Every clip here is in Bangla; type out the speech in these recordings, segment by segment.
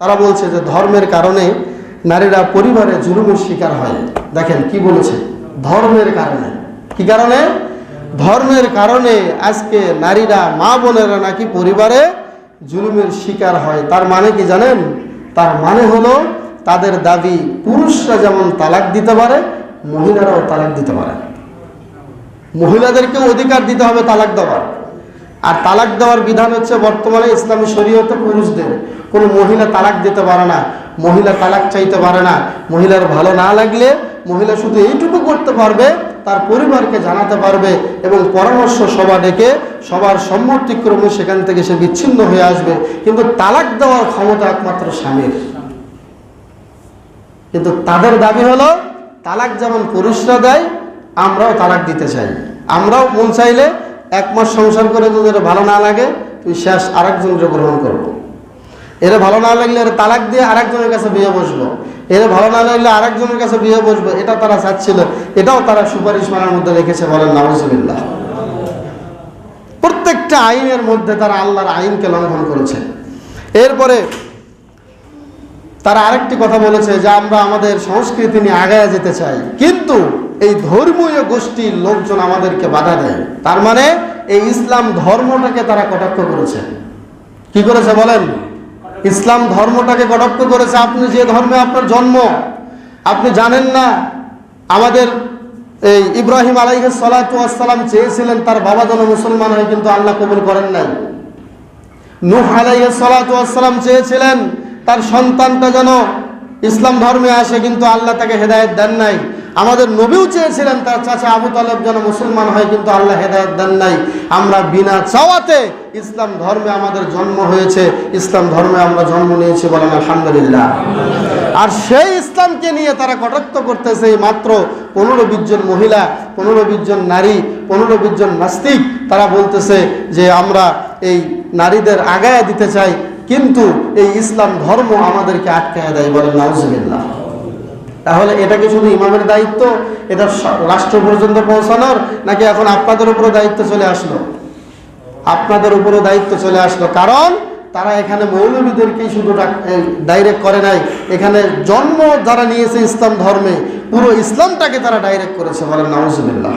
তারা বলছে যে ধর্মের কারণে নারীরা পরিবারে জুলুমের শিকার হয়। দেখেন কি বলেছে? ধর্মের কারণে। কি কারণে? ধর্মের কারণে আজকে নারীরা মা বোনেরা নাকি পরিবারে জুলুমের শিকার হয়। তার মানে কি জানেন? তার মানে হলো তাদের দাবি, পুরুষরা যেমন তালাক দিতে পারে, মহিলারাও তালাক দিতে পারে। মহিলাদেরকেও অধিকার দিতে হবে তালাক দেওয়ার। আর তালাক দেওয়ার বিধান হচ্ছে বর্তমানে ইসলামী শরীয়তে পুরুষদের। কোনো মহিলা তালাক দিতে পারে না, মহিলা তালাক চাইতে পারে না। মহিলার ভালো না লাগলে মহিলা শুধু এইটুকু করতে পারবে, তার পরিবারকে জানাতে পারবে এবং পরামর্শ সভা ডেকে সবার সম্মতিক্রমে সেখান থেকে সে বিচ্ছিন্ন হয়ে আসবে। কিন্তু তালাক দেওয়ার ক্ষমতা একমাত্র স্বামীর। কিন্তু তাদের দাবি হলো, তালাক যেমন পুরুষরা দেয়, আমরাও তালাক দিতে চাই। আমরাও মন চাইলে এক মাস সংসার করে তোদের ভালো না লাগে তুই শেষ আরেকজনকে গ্রহণ করব। এর ভালো না লাগলে এর তালাক দিয়ে আরেকজনের কাছে বিয়ে বসবো। এর ভালো না লাগলে আরেকজনের কাছে বিয়ে বসবো, এটা তারা চাচ্ছিল, এটাও তারা সুপারিশ মানার মধ্যে রেখেছে বলেন নাউজুবিল্লাহ। প্রত্যেকটা আইনের মধ্যে তারা আল্লাহর আইনকে লঙ্ঘন করেছে। এরপরে তারা আরেকটি কথা বলেছে যে আমরা আমাদের সংস্কৃতি নিয়ে আগায় যেতে চাই। কিন্তু এই ধর্মীয় গোষ্ঠীর লোকজন আমাদেরকে বাধা দেয়। তার মানে এই ইসলাম ধর্মটাকে তারা কটাক্ষ করেছে। কি করেছে বলেন? ইসলাম ধর্মটাকে কটাক্ষ করেছে। আপনি যে ধর্মে আপনার জন্ম, আপনি জানেন না, আমাদের এই ইব্রাহিম আলাইহ সালাতাম চেয়েছিলেন তার বাবা যেন মুসলমান হয়, কিন্তু আল্লাহ কবুল করেন নাই। নূহ আলাইহ সালাতাম চেয়েছিলেন তার সন্তানটা যেন ইসলাম ধর্মে আসে, কিন্তু আল্লাহ তাকে হেদায়ত দেন নাই। আমাদের নবীও চেয়েছিলেন তার চাচা আবু তালেব যেন মুসলমান হয়, কিন্তু আল্লাহ হেদায়ত দেন নাই। আমরা বিনা চাওয়াতে ইসলাম ধর্মে আমাদের জন্ম হয়েছে, ইসলাম ধর্মে আমরা জন্ম নিয়েছি বলেন আলহামদুলিল্লাহ। আর সেই ইসলামকে নিয়ে তারা কটাক্ত করতেছে মাত্র পনেরো জন মহিলা, পনেরো জন নারী, পনেরো জন নাস্তিক, তারা বলতেছে যে আমরা এই নারীদের আগায় দিতে চাই কিন্তু এই ইসলাম ধর্ম আমাদেরকে আটকায় দেয় বলেন নাউজুবিল্লাহ। তাহলে এটা কি শুধু ইমামের দায়িত্ব? এটা রাষ্ট্র পর্যন্ত পৌঁছানোর নাকি এখন আপনাদের উপরে দায়িত্ব চলে আসলো? আপনাদের উপরে দায়িত্ব চলে আসলো। কারণ তারা এখানে মৌলবীদেরকেই শুধু ডাইরেক্ট করে নাই। এখানে জন্ম যারা নিয়েছে ইসলাম ধর্মে, পুরো ইসলামটাকে তারা ডাইরেক্ট করেছে বলেন নাউজুবিল্লাহ।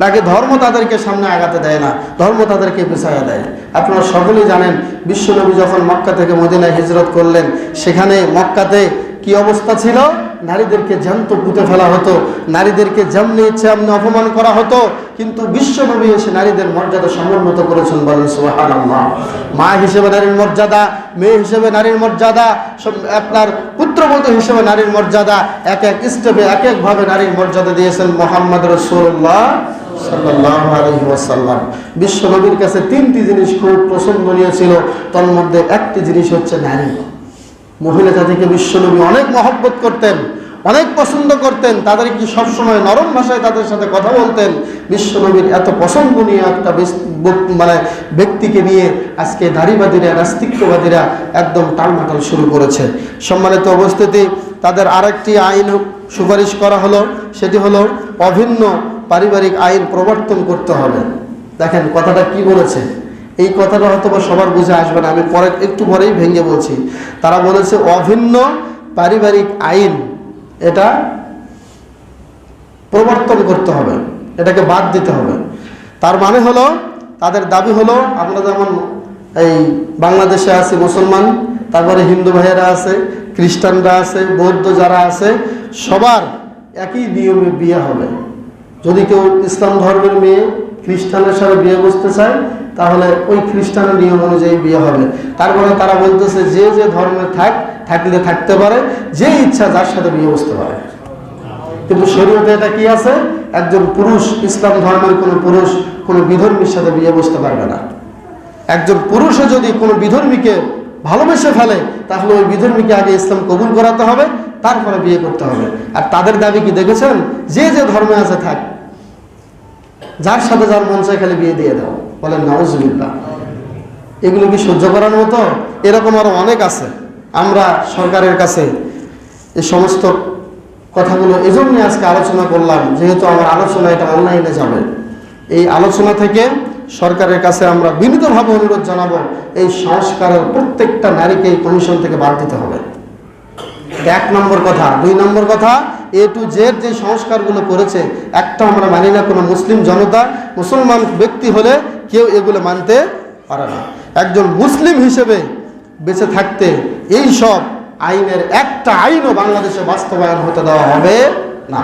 তাকে ধর্ম তাদেরকে সামনে আগাতে দেয় না, ধর্ম তাদেরকে পিছাইয়া দেয়। আপনারা সকলেই জানেন, বিশ্বনবী যখন মক্কা থেকে মদিনায় হিজরত করলেন, সেখানে মক্কাতে কি অবস্থা ছিল? নারীদেরকে জ্যান্ত পুঁতে ফেলা হতো, নারীদেরকে যেমনি ইচ্ছে এমনি অপমান করা হতো, কিন্তু বিশ্বনবী এসে নারীদের মর্যাদা সমুন্নত করেছেন বলেন, সুবহানাল্লাহ। মা হিসেবে নারীর মর্যাদা, মেয়ে হিসেবে নারীর মর্যাদা আপনার পুত্রবধূ হিসেবে নারীর মর্যাদা, এক এক স্টেপে এক একভাবে নারীর মর্যাদা দিয়েছেন মোহাম্মদ রসুল্লাহ আলাইহি ওয়াসাল্লাম। কাছে তিনটি জিনিস খুব প্রসঙ্গনীয় ছিল। তার মধ্যে একটি জিনিস হচ্ছে নারী। মহিলা জাতিকে বিশ্বনবী অনেক মহব্বত করতেন, অনেক পছন্দ করতেন। তাদেরকে সবসময় নরম ভাষায় তাদের সাথে কথা বলতেন? বিশ্বনবীর এত পছন্দনীয় একটা মানে ব্যক্তিকে নিয়ে আজকে নারীবাদীরা নাস্তিক্যবাদীরা একদম টালমাটাল শুরু করেছে। সম্মানিত অবস্থিতি তাদের আরেকটি আইন সুপারিশ করা হলো। সেটি হলো অভিন্ন পারিবারিক আইন প্রবর্তন করতে হবে। দেখেন, কথাটা কি বলেছে? এই কথাটা হয়তো সবার বুঝে আসবে না, আমি পরে একটু পরেই ভেঙে বলছি। তারা বলেছে, অভিন্ন পারিবারিক আইন এটা প্রবর্তন করতে হবে, এটাকে বাদ দিতে হবে। তার মানে হলো, তাদের দাবি হলো, আমরা যেমন এই বাংলাদেশে আছে মুসলমান, তারপরে হিন্দু ভাইয়েরা আছে, খ্রিস্টানরা আছে, বৌদ্ধ যারা আছে, সবার একই নিয়মে বিয়ে হবে। যদি কেউ ইসলাম ধর্মের মেয়ে খ্রিস্টানের সাথে বিয়ে বসতে চায়, তাহলে ওই খ্রিস্টানের নিয়ম অনুযায়ী বিয়ে হবে। তারপরে তারা বলতেছে, যে যে ধর্মে থাক, থাকলে থাকতে পারে, যে ইচ্ছা যার সাথে বিয়ে বসতে পারে। কিন্তু শরীয়তে এটা কি আছে? একজন পুরুষ, ইসলাম ধর্মের কোনো পুরুষ, কোনো বিধর্মীর সাথে বিয়ে বসতে পারবে না। একজন পুরুষও যদি কোনো বিধর্মীকে ভালোবেসে ফেলে, তাহলে ওই বিধর্মীকে আগে ইসলাম কবুল করাতে হবে, তারপরে বিয়ে করতে হবে। আর তাদের দাবি কি দেখেছেন? যে যে ধর্মে আছে, থাক। যার সাথে যার মন চায় খালি বিয়ে দিয়ে দাও। বলেন, নাউজুবিল্লাহ। এগুলো কি সহ্য করার মতো? এরকম আরও অনেক আছে। আমরা সরকারের কাছে এ সমস্ত কথাগুলো এজন্যই আজকে আলোচনা করলাম, যেহেতু আমার আলোচনা এটা অনলাইনে যাবে। এই আলোচনা থেকে সরকারের কাছে আমরা বিনীতভাবে অনুরোধ জানাব, এই সংস্কারের প্রত্যেকটা নারীকে এই কমিশন থেকে বাদ দিতে হবে। এক নম্বর কথা। দুই নম্বর কথা এ টু জেড যে সংস্কারগুলো করেছে, একটা আমরা মানি না কোনো মুসলিম জনতা, মুসলমান ব্যক্তি হলে কেউ এগুলো মানতে পারে না। একজন মুসলিম হিসেবে বেঁচে থাকতে এই সব আইনের একটা আইনও বাংলাদেশে বাস্তবায়ন হতে দেওয়া হবে না।